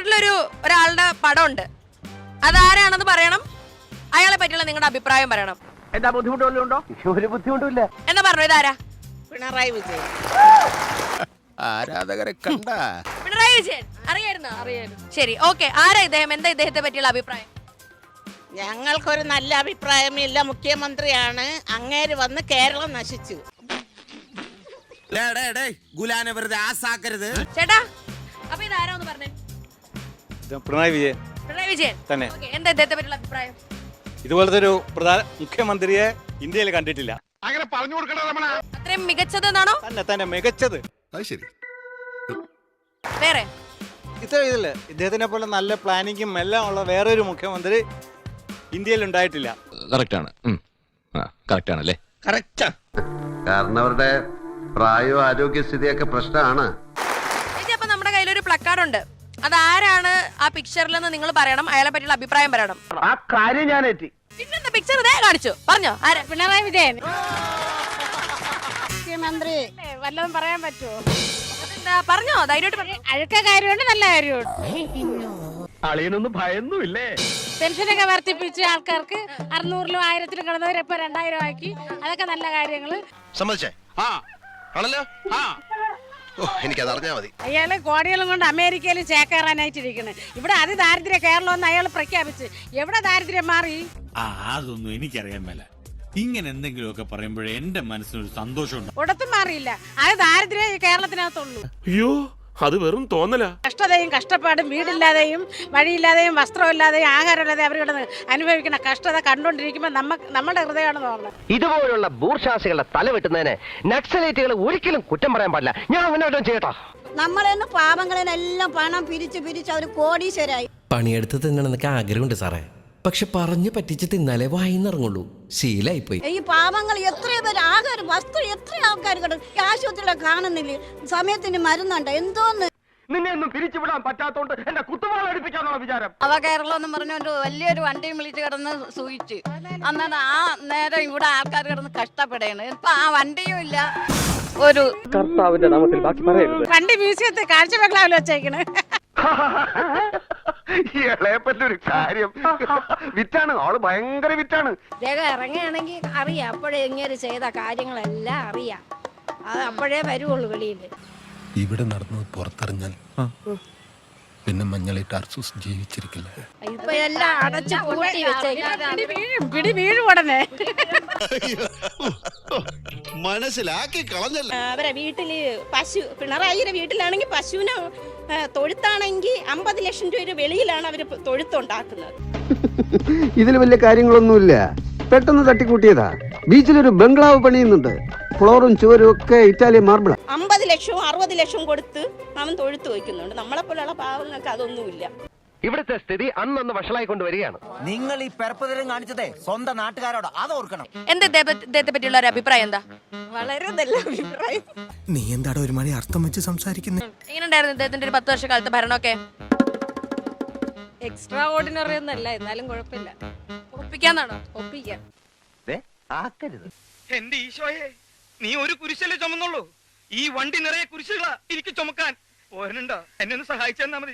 ഫ്ലിപ്കാർട്ടിലൊരു ഒരാളുടെ പടം ഉണ്ട് അതാരാണെന്ന് പറയണം. അയാളെ പറ്റിയുള്ള നിങ്ങളുടെ അഭിപ്രായം പറയണം. എന്താ ബുദ്ധിമുട്ടുണ്ടോ ഉണ്ടോ? ഒരു ബുദ്ധിമുട്ടില്ല എന്നാ പറഞ്ഞു ഇതാരാ? പിണറായി വിജയൻ. ആരാധകരെ കണ്ട? പിണറായി വിജയൻ. അറിയായിരുന്നോ? അറിയായിരുന്നു. ശരി ഓക്കെ. ആരാ ഇദ്ദേഹം? എന്താ ഇദ്ദേഹത്തെ പറ്റിയുള്ള അഭിപ്രായം? ഞങ്ങൾക്കൊരു നല്ല അഭിപ്രായമില്ല. മുഖ്യമന്ത്രിയാണ്. അങ്ങേര് വന്ന് കേരളം നശിച്ചു. ഗുലാനെ വെറുതെ ആസാക്കരുത്. ചേട്ടാ അപ്പൊ ഇതാരാ ഒന്ന് പറഞ്ഞേ? പിണറായി വിജയൻ. പിണറായി വിജയൻ. തന്നെ. Okay, എന്താ ഇദ്ദേഹത്തെ പറ്റിയുള്ള അഭിപ്രായം? ഇതുപോലത്തെ ഒരു പ്രധാന മുഖ്യമന്ത്രിയെ ഇന്ത്യയിൽ കണ്ടിട്ടില്ല. അങ്ങനെ പറഞ്ഞു അത്രയും മികച്ചതെന്നാണോ തന്നെ തന്നെ മികച്ചത്. അത് ശരി. വേറെ? ഇത്ര ഇതിൽ ഇദ്ദേഹത്തിനെ പോലെ നല്ല പ്ലാനിങ്ങും എല്ലാം ഉള്ള വേറെ ഒരു മുഖ്യമന്ത്രി ഇന്ത്യയിൽ ഉണ്ടായിട്ടില്ല. കറക്റ്റാണ് കറക്റ്റ് ആണല്ലേ? കാരണം അവരുടെ പ്രായവും ആരോഗ്യസ്ഥിതിയൊക്കെ പ്രശ്നമാണ്. ചേച്ചി അപ്പൊ നമ്മുടെ കയ്യിലൊരു പ്ലക്കാർഡ് ഉണ്ട്. അതാരാണ് ആ പിക്ചറിലെന്ന് നിങ്ങൾ പറയണം അയാളെ പറ്റിയുള്ള അഭിപ്രായം പറയണം. ആ കാര്യം ഞാൻ എത്തി പിന്നെന്താ പിക്ചർ ഇതേ കാണിച്ചു. പറഞ്ഞോ ആരാ? പിണറായി വിജയൻ. മുഖ്യമന്ത്രി. വല്ലതും പറയാൻ പറ്റുമോ അതെന്താ പറഞ്ഞോ ധൈര്യമായിട്ട് പറഞ്ഞു. അഴുക്ക കാര്യമുണ്ട് നല്ല കാര്യമുണ്ട്. അളിയനൊന്നും ഭയന്നുമില്ലേ? പെൻഷനൊക്കെ വർദ്ധിപ്പിച്ച് ആൾക്കാർക്ക് അറുന്നൂറിലും ആയിരത്തിലും കിടന്നവരെ ഇപ്പൊ രണ്ടായിരം ആക്കി. അതൊക്കെ നല്ല കാര്യങ്ങൾ. സമ്മതിച്ചേ? ആ. ആണല്ലോ? ആ. എനിക്കത് അറിഞ്ഞാ മതി. അയാൾ കോടികളും കൊണ്ട് അമേരിക്കയിൽ ചേക്കേറാനായിട്ടിരിക്കുന്നത് ഇവിടെ അതിദാരിദ്ര്യ കേരളം എന്ന് അയാൾ പ്രഖ്യാപിച്ച്. എവിടെ ദാരിദ്ര്യം മാറി? ആ അതൊന്നും എനിക്കറിയാൻ മേല. ഇങ്ങനെ എന്തെങ്കിലുമൊക്കെ പറയുമ്പോഴേ എന്റെ മനസ്സിനൊരു സന്തോഷമുണ്ട്. ഒടത്തും മാറിയില്ല. അത് ദാരിദ്ര്യ കേരളത്തിനകത്തുള്ളൂ. അയ്യോ അത് വെറും തോന്നല. കഷ്ടതയും കഷ്ടപ്പാടും വീടില്ലാതെയും വഴിയില്ലാതെയും വസ്ത്രമില്ലാതെയും ആഹാരമില്ലാതെ അവർ കിടന്ന് അനുഭവിക്കുന്ന കഷ്ടത കണ്ടുകൊണ്ടിരിക്കുമ്പോൾ നമ്മ നമ്മുടെ ഹൃദയമാണ് തോന്നുന്നത്. ഇതുപോലുള്ള ബൂർഷാസികളുടെ തല വെട്ടുന്നതിന് നക്സലേറ്റുകൾ ഒരിക്കലും കുറ്റം പറയാൻ പാടില്ല. ഞാൻ മുന്നോട്ടും ചെയ്യട്ടോ. നമ്മളെന്ന് പാവങ്ങളെല്ലാം പണം പിരിച്ചു പിരിച്ച് അവർ കോടീശ്വരായി. പണിയെടുത്ത് തിന്നണമെന്നൊക്കെ ആഗ്രഹമുണ്ട് സാറേ. പക്ഷെ പറഞ്ഞു പറ്റിച്ച് തിന്നാലേ വായിന്നിറങ്ങുള്ളൂ. ശീലായിപ്പോയി. ഈ പാവങ്ങൾ എത്രയോ പേര് ആഹാരം വസ്ത്രം എത്ര ആൾക്കാർ കിട്ടും കാണുന്നില്ല? സമയത്തിന് മരുന്നുണ്ട് എന്തോന്ന്? നിന്നെ ഒന്നും പിരിച്ചുവിടാൻ പറ്റാത്തോണ്ട് എന്റെ കുത്തുവാൾ അടുപ്പിക്കാന്നുള്ള വിചാരം. അവ കേരളം എന്ന് പറഞ്ഞുകൊണ്ട് വലിയൊരു വണ്ടിയും വിളിച്ച് കിടന്ന് സൂചിച്ച്. അന്നേരം ആ നേരം ഇവിടെ ആൾക്കാർ കിടന്ന് കഷ്ടപ്പെടുകയാണ്. ഇപ്പൊ ആ വണ്ടിയും ഇല്ല. ഒരു കർത്താവിന്റെ നാമത്തിൽ ബാക്കി പറയരുത്. വണ്ടി മ്യൂസിയത്തെ കാഴ്ച ബംഗ്ലാവിൽ വെച്ചേക്കണ്. ഈ ഒരു കാര്യം. വിറ്റാണ്. ആൾ ഭയങ്കര വിറ്റാണ്. ജഗം ഇറങ്ങുകയാണെങ്കിൽ അറിയാം. അപ്പോഴേ ഇങ്ങനെ ചെയ്ത കാര്യങ്ങളെല്ലാം അറിയാം. അത് അപ്പോഴേ വരുവുള്ളൂ വെളിയിൽ. ഇവിടെ നടന്നത് പുറത്തിറങ്ങാൻ പിന്നെ മഞ്ഞളിട്ട് അർസൂസ് ജീവിച്ചിരിക്കില്ല. ഇപ്പൊ എല്ലാം അടച്ചു പൂട്ടി വെച്ചേക്കാം. പിടി വീഴും ഉടനെ. മനസ്സിലാക്കി കളഞ്ഞല്ല? അവരെ വീട്ടിൽ പശു പിണറായിയുടെ വീട്ടിലാണെങ്കിൽ പശുവിനെ തൊഴുത്താണെങ്കിൽ അമ്പത് ലക്ഷം രൂപ വെളിയിലാണ് അവർ തൊഴുത്തുണ്ടാക്കുന്നത്. ഇതിൽ വലിയ കാര്യങ്ങളൊന്നുമില്ല. പെട്ടെന്ന് തട്ടിക്കൂട്ടിയതാ. ബീച്ചിലൊരു ബംഗ്ലാവ് പണിയുന്നുണ്ട്. ഫ്ലോറും ചുവരും ഒക്കെ ഇറ്റാലിയൻ മാർബിൾ അമ്പത് ലക്ഷവും അറുപത് ലക്ഷവും കൊടുത്ത് അവൻ തൊഴുത്ത് വയ്ക്കുന്നുണ്ട്. നമ്മളെപ്പോലുള്ള പാവങ്ങൾക്ക് അതൊന്നുമില്ല. ഇവിടുത്തെ സ്ഥിതി അന്നൊന്ന് വഷളായി കൊണ്ടുവരികയാണ്. നിങ്ങൾ ഈ പെർപ്പതരം കാണിച്ചതേ സ്വന്തം നാട്ടുകാരോട് അത് ഓർക്കണം എന്താ ഇദ്ദേഹത്തെ പറ്റിയുള്ള ഒരു അഭിപ്രായം എന്താ? വളരെ നല്ല അഭിപ്രായം. നീ എന്താടോ ഒരു മണി അർത്ഥം വെച്ച് സംസാരിക്കുന്നത് എങ്ങനെയുണ്ടായിരുന്നു ഇദ്ദേഹത്തിന്റെ ഒരു പത്ത് വർഷക്കാലത്തെ ഭരണമൊക്കെ? എക്സ്ട്രാ ഓർഡിനറി ഒന്നല്ല എന്നാലും കുഴപ്പമില്ല. ഒപ്പിക്കാന്നാണോ? ഒപ്പിക്കാം. ആക്കരുത്. എന്റെ ഈശോയെ നീ ഒരു കുരിശല്ലേ ചുമന്നുള്ളൂ? ഈ വണ്ടി നിറയെ കുരിശുകളാ എനിക്ക് ചുമക്കാൻ. ഓരനുണ്ടോ? എന്നെ ഒന്ന് സഹായിച്ചു തന്നാ മതി.